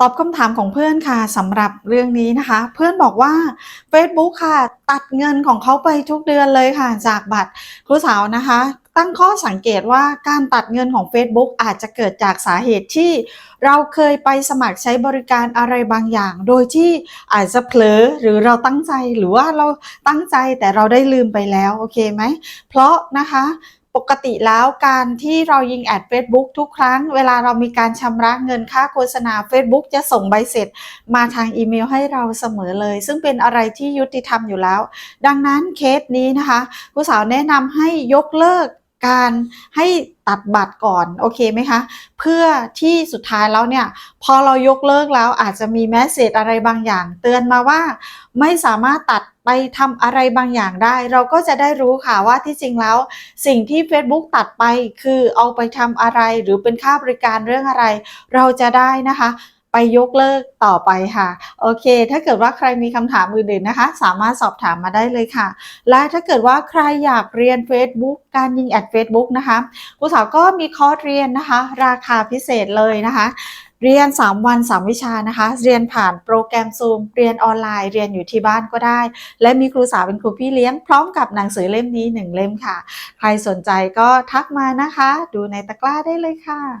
ตอบคำถามของเพื่อนค่ะสำหรับเรื่องนี้นะคะ เพื่อนบอกว่า Facebook ค่ะ ตัดเงินของเขาไปทุกเดือนเลยค่ะ จากบัตรครูสาวนะคะ ตั้งข้อสังเกตว่าการตัดเงินของ Facebook อาจจะเกิดจากสาเหตุที่ เราเคยไปสมัครใช้บริการอะไรบางอย่าง โดยที่อาจจะเผลอหรือเราตั้งใจหรือว่าเราตั้งใจแต่เราได้ลืมไปแล้วโอเคไหมเพราะนะคะ ปกติแล้วการที่เรายิงแอด Facebook ทุกครั้ง เวลาเรามีการชำระเงินค่าโฆษณา Facebook จะส่งใบเสร็จ มาทางอีเมลให้เราเสมอเลย ซึ่งเป็นอะไรที่ยุติธรรมอยู่แล้ว ดังนั้นเคสนี้นะคะ ผู้สาวแนะนำให้ยกเลิก การให้ตัดบัตรก่อนโอเคไหมคะเพื่อที่สุดท้ายแล้วเนี่ยพอเรายกเลิกแล้วอาจจะมีแมสเซจอะไรบางอย่าง เตือนมาว่าไม่สามารถตัดไปทำอะไรบางอย่างได้ เราก็จะได้รู้ค่ะว่าที่จริงแล้ว สิ่งที่ Facebook ตัดไปคือเอาไปทำอะไรหรือเป็นค่าบริการเรื่องอะไร เราจะได้นะคะ ไปยกเลิกต่อไปค่ะ โอเค ถ้าเกิดว่าใครมีคำถามอื่นๆนะคะ สามารถสอบถามมาได้เลยค่ะ และถ้าเกิดว่าใครอยากเรียน Facebook การยิงแอด Facebook นะคะครูสาวก็มีคอร์สเรียนนะคะ ราคาพิเศษเลยนะคะเรียน 3 วัน 3 วิชานะคะ เรียนผ่านโปรแกรม Zoom เรียนออนไลน์ เรียนอยู่ที่บ้านก็ได้ และมีครูสาวเป็นครูพี่เลี้ยง พร้อมกับหนังสือเล่มนี้ 1 เล่มค่ะ ใครสนใจก็ทักมานะคะ ดูในตะกร้าได้เลยค่ะ